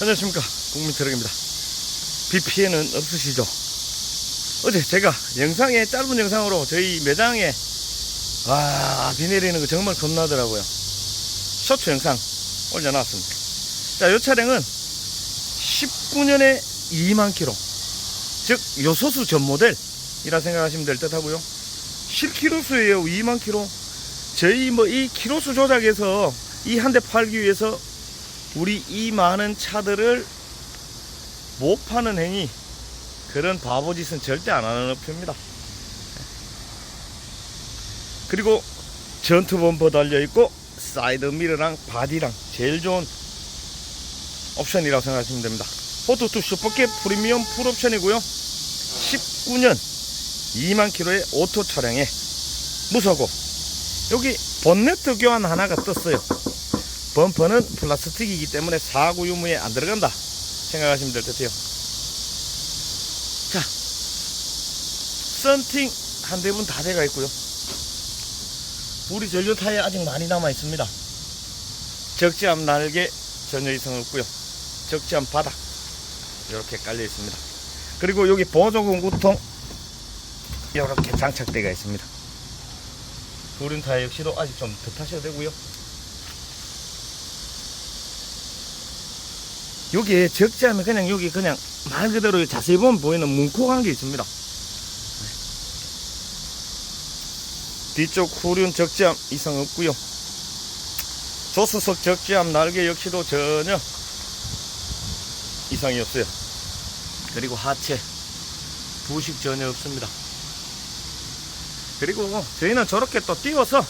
안녕하십니까. 국민트럭입니다. 비 피해는 없으시죠? 어제 제가 영상에 짧은 영상으로 저희 매장에 와비 내리는 거 정말 겁나더라고요. 쇼트 영상 올려놨습니다. 자이 차량은 19년에 2만 킬로. 즉 요소수 전 모델이라 생각하시면 될 듯 하고요. 실키로수예요. 2만 킬로. 저희 뭐 이 키로수 조작에서 이 한 대 팔기 위해서 우리 이 많은 차들을 못 파는 행위 그런 바보짓은 절대 안 하는 업체입니다. 그리고 전투 범퍼 달려 있고 사이드 미러랑 바디랑 제일 좋은 옵션이라고 생각하시면 됩니다. 포토2 슈퍼캡 프리미엄 풀옵션이고요. 19년 2만 킬로의 오토 차량에 무사고. 여기 본네트 교환 하나가 떴어요 범퍼는 플라스틱이기 때문에 사고 유무에 안 들어간다 생각하시면 될 듯해요. 자 썬팅 한 대분 다 돼가 있고요. 우리 전류 타이에 아직 많이 남아 있습니다. 적지함 날개 전혀 이상 없고요. 적지함 바닥 이렇게 깔려 있습니다. 그리고 여기 보조 공구통 이렇게 장착되어 있습니다. 후륜 타이어 역시도 아직 좀 더 타셔야 되고요 여기에 적지하면 그냥 여기 그냥 말 그대로 자세히 보면 보이는 뭉콕한 게 있습니다. 뒤쪽 후륜 적지함 이상 없고요. 조수석 적지함 날개 역시도 전혀 이상이 없어요. 그리고 하체 부식 전혀 없습니다. 그리고 저희는 저렇게 또 띄워서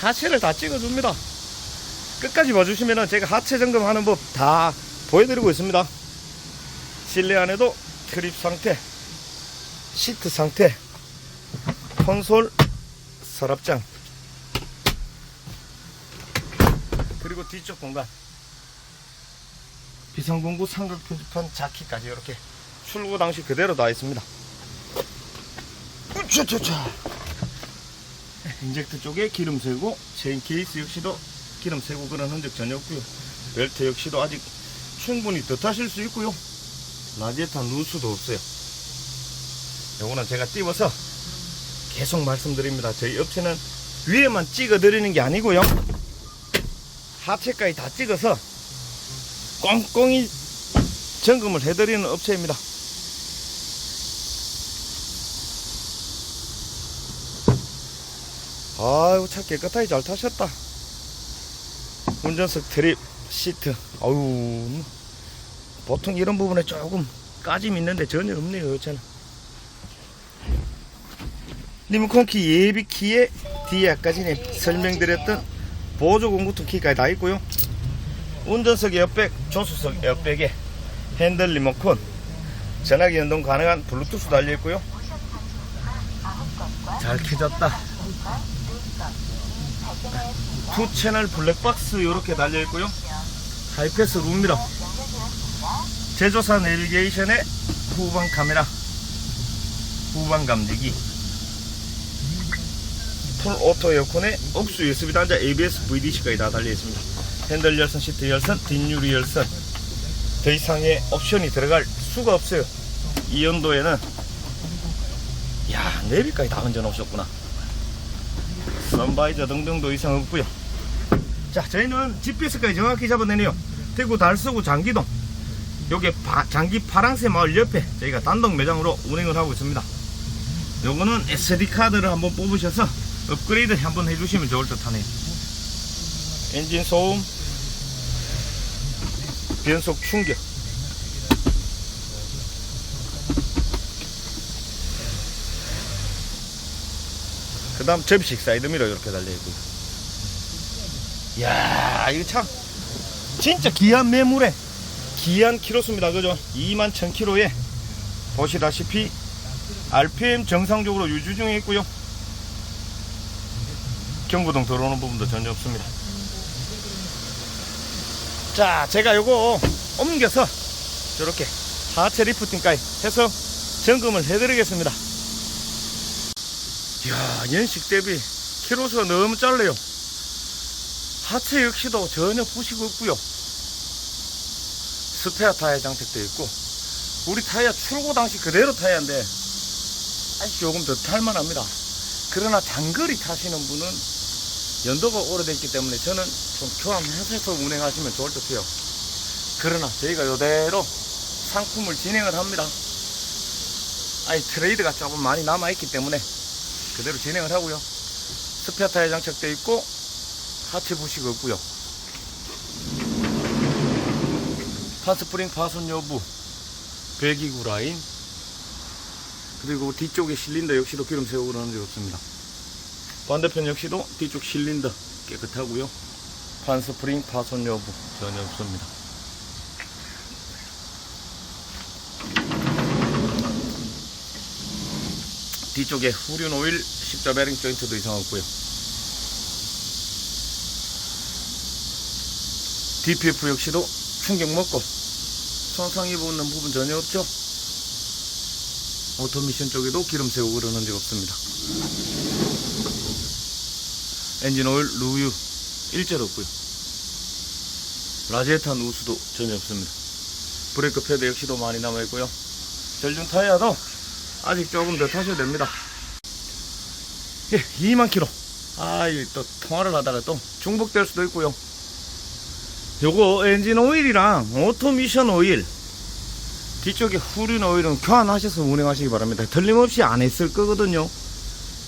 하체를 다 찍어줍니다. 끝까지 봐주시면 제가 하체 점검하는 법 다 보여드리고 있습니다. 실내 안에도 트립 상태, 시트 상태, 콘솔, 서랍장, 그리고 뒤쪽 공간, 비상공구 삼각 표지판 자키까지 이렇게 출고 당시 그대로 다 있습니다. 인젝트 쪽에 기름 새고 체인 케이스 역시도 기름 새고 그런 흔적 전혀 없고요. 벨트 역시도 아직 충분히 더 타실 수 있고요. 라디에타 누수도 없어요. 요거는 제가 띄워서 계속 말씀드립니다. 저희 업체는 위에만 찍어 드리는 게 아니고요. 하체까지 다 찍어서 꼼꼼히 점검을 해드리는 업체입니다. 아이고 차 깨끗하게 잘 타셨다. 운전석 트립 시트 아유 보통 이런 부분에 조금 까짐 있는데 전혀 없네요 저는. 리모컨키 예비키에 뒤에 아까 전에 설명드렸던 보조 공구통 키까지 다 있고요. 운전석 에어백 조수석 에어백에 핸들 리모컨 전화기 연동 가능한 블루투스 달려 있고요. 잘 켜졌다. 투 채널 블랙박스 이렇게 달려 있고요. 하이패스 룸미러 제조사 내비게이션의 후방 카메라 후방 감지기 풀 오토 에어컨에 억수 USB 단자 ABS VDC까지 다 달려있습니다. 핸들 열선 시트 열선 뒷유리 열선. 더 이상의 옵션이 들어갈 수가 없어요. 이 연도에는. 야 내비까지 다 얹어 놓으셨구나. 선바이저 등등 도 이상 없고요. 자 저희는 GPS까지 정확히 잡아내네요. 대구 달서구 장기동 바- 장기 파랑새 마을 옆에 저희가 단독 매장으로 운행을 하고 있습니다. 요거는 SD카드를 한번 뽑으셔서 업그레이드 한번 해주시면 좋을 듯 하네요. 엔진 소음 변속 충격. 그 다음 접식 사이드미러 이렇게 달려있고요. 이야 이거 참 진짜 귀한 매물에 귀한 키로수입니다. 그죠? 2만 1000km에 보시다시피 RPM 정상적으로 유지 중에 있고요. 경부동 들어오는 부분도 전혀 없습니다. 자 제가 요거 옮겨서 저렇게 하체 리프팅까지 해서 점검을 해드리겠습니다. 이야 연식 대비 키로수가 너무 짧네요. 하체 역시도 전혀 부식 없고요 스페어 타이어 장착되어 있고 우리 타이어 출고 당시 그대로 타이어인데 조금 더 탈만합니다. 그러나 장거리 타시는 분은 연도가 오래됐기 때문에 저는 좀 교환 해서 운행하시면 좋을 듯 해요. 그러나 저희가 이대로 상품을 진행을 합니다. 아니 트레이드가 조금 많이 남아있기 때문에 그대로 진행을 하고요. 스페어 타이어 장착되어 있고 하체 부식 없고요. 판스프링 파손 여부, 배기구 라인, 그리고 뒤쪽에 실린더 역시도 기름 세우고 그러는 적 없습니다. 반대편 역시도 뒤쪽 실린더 깨끗하고요. 판스프링 파손 여부 전혀 없습니다. 뒤쪽에 후륜 오일 십자 베링 조인트도 이상 없고요. DPF 역시도 충격 먹고 손상 입은 부분 전혀 없죠. 오토미션 쪽에도 기름 세우고 그러는 적 없습니다. 엔진 오일 루유 일절 없고요. 라제탄 우수도 전혀 없습니다. 브레이크 패드 역시도 많이 남아있고요. 절중 타이어도 아직 조금 더 타셔도 됩니다. 예, 2만 킬로. 아, 이또 통화를 하다가 또 중복될 수도 있고요. 요거 엔진 오일이랑 오토미션 오일 뒤쪽에 후륜 오일은 교환하셔서 운행하시기 바랍니다. 틀림없이 안 했을 거거든요.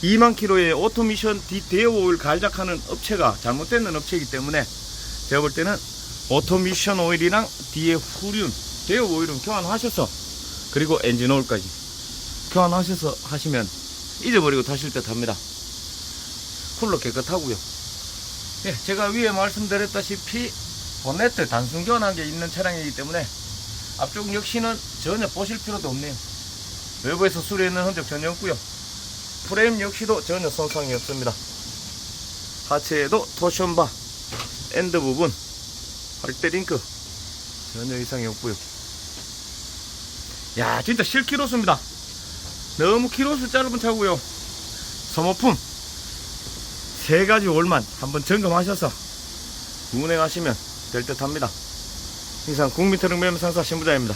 2만 킬로의 오토미션 디 대어 오일 갈작하는 업체가 잘못되는 업체이기 때문에 제가 볼 때는 오토미션 오일이랑 뒤에 후륜 대어 오일은 교환하셔서 그리고 엔진 오일까지 교환하셔서 하시면 잊어버리고 타실 듯 합니다. 쿨러 깨끗하고요. 예, 제가 위에 말씀드렸다시피 본네트 단순 교환한 게 있는 차량이기 때문에 앞쪽 역시는 전혀 보실 필요도 없네요. 외부에서 수리했는 흔적 전혀 없고요. 프레임 역시도 전혀 손상이 없습니다. 하체에도 토션바, 엔드 부분, 할때 링크 전혀 이상이 없고요. 야, 진짜 실키로수입니다. 너무 키로수 짧은 차고요. 소모품 세 가지 올만 한번 점검하셔서 운행하시면 될 듯합니다. 이상 국민트럭 매매 상사 신부장입니다.